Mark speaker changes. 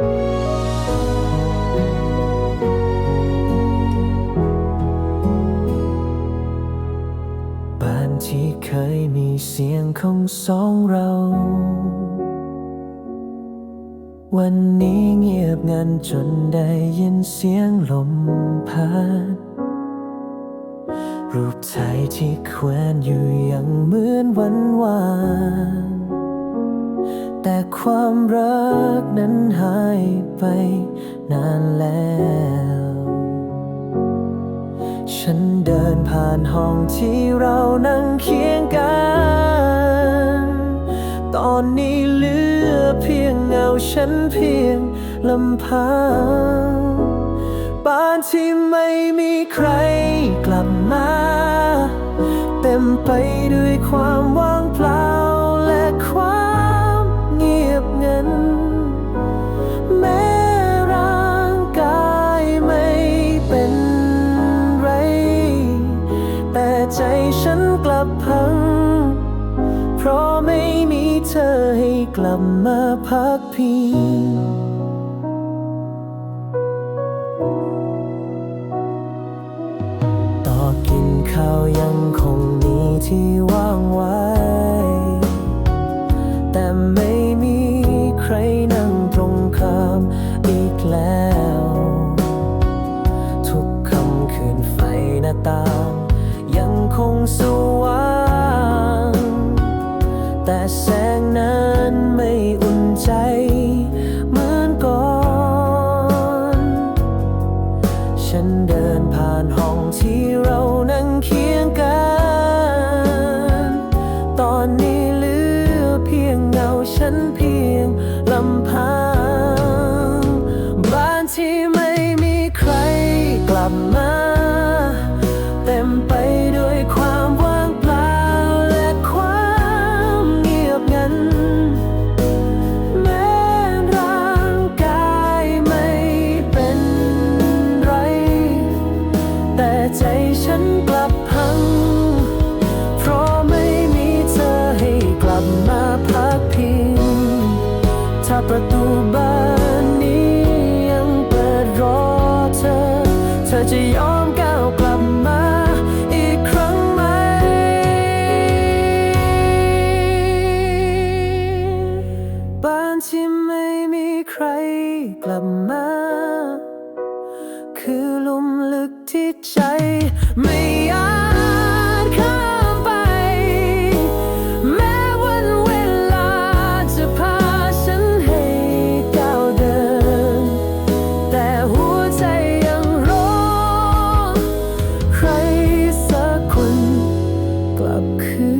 Speaker 1: บ้านที่เคยมีเสียงของสองเรา วันนี้เงียบงันจนได้ยินเสียงลมพัดรูปถ่ายที่แขวนอยู่ยังเหมือนวันวาน แต่ความรักนั้นหายไปนานแล้ว ฉันเดินผ่านห้องที่เรานั่งเคียงกัน ตอนนี้เหลือเพียงเงาฉันเพียงลำพังบ้านที่ไม่มีใครกลับมา เต็มไปด้วยความว่าง พัง เพราะไม่มีเธอให้กลับมาพักพิงต่อกินข้าวยังคงมีที่ว่างไว้ แสงนั้นไม่อุ่นใจ เหมือนก่อน ฉันเดินผ่านห้องที่เรานั่งเคียงกัน ตอนนี้เหลือเพียงเงาฉันเพียง ตูบานนี้ยังเปิดรอเธอ เธอจะยอมก้าวกลับมาอีกครั้งไหม บ้านที่ไม่มีใครกลับมา คือลุมลึกที่ใจไม่อยาก 可。